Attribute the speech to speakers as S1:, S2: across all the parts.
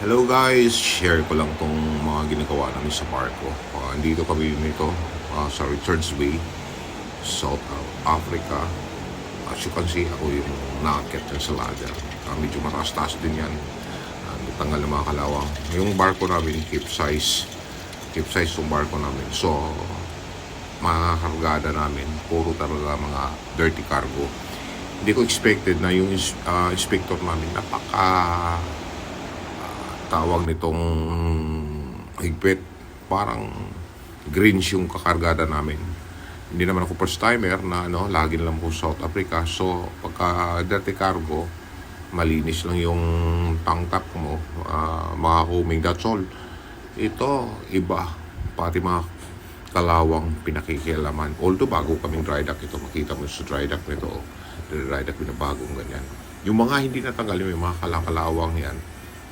S1: Hello guys, share ko lang tong mga ginagawa namin sa barko. Uh, dito kami nito uh, sa Richards Bay, South Africa. As you can see, ako yung nakakit dyan sa ladder. Uh, medyo mataas-taas din yan. Uh, tanggal ng mga kalawang. Yung barko namin, keep size. Keep size yung barko namin. So, mga kargada namin, puro talaga mga dirty cargo. Hindi ko expected na yung uh, inspector namin napaka tawag nitong higpit. Parang greens yung kakargada namin. Hindi naman ako first timer na ano lagi na lang po South Africa. So pagka dirty cargo malinis lang yung tank top mo uh, mga kuming that's all ito iba. Pati mga kalawang pinakikialaman. Although bago kaming dry dock ito makita mo sa dry dock nito dry dock binabagong ganyan. Yung mga hindi natanggal yung mga kalakalawang yan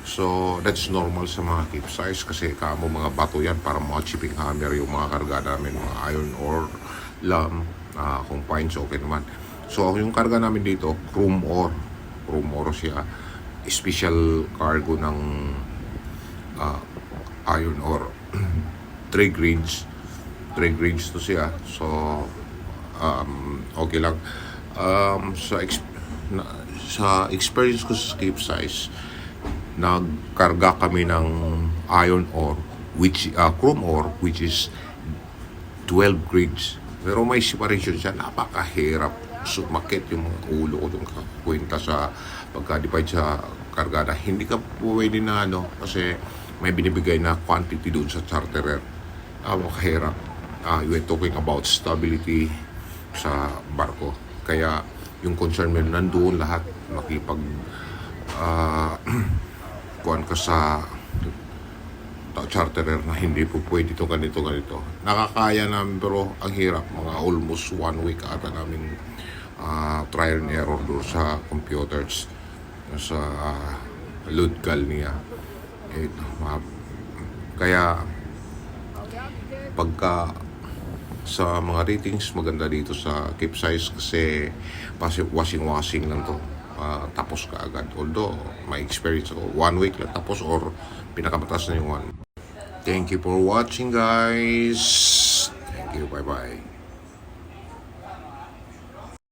S1: So, that's normal sa mga size kasi kamo mga bato yan para mga chipping hammer yung mga karga namin, mga iron ore, lam, uh, kung fines, okay naman. So, yung karga namin dito, chrome ore. Chrome ore siya. Special cargo ng uh, iron ore. Three grades. Three grades to siya. So, um, okay lang. Um, sa, ex- na, sa experience ko sa keep size, nagkarga kami ng iron ore which uh, chrome ore which is 12 grades. Pero may separation siya. Napakahirap sumakit yung mga ulo ko yung kwenta sa pagka-divide sa kargada. Hindi ka pwede na ano kasi may binibigay na quantity doon sa charterer. Napakahirap. Uh, you are talking about stability sa barko. Kaya yung concern mo nandoon lahat makipag uh, kuan ka sa charterer na hindi po pwede ito ganito ganito. Nakakaya namin pero ang hirap. Mga almost one week ata namin ah, trial and error doon sa computers sa uh, Ludgal niya. Eh, kaya pagka sa mga ratings maganda dito sa keep size kasi washing washing lang to tapos ka agad. Although, may experience ako, one week lang tapos or pinakamataas na yung one. Thank you for watching guys. Thank you. Bye-bye.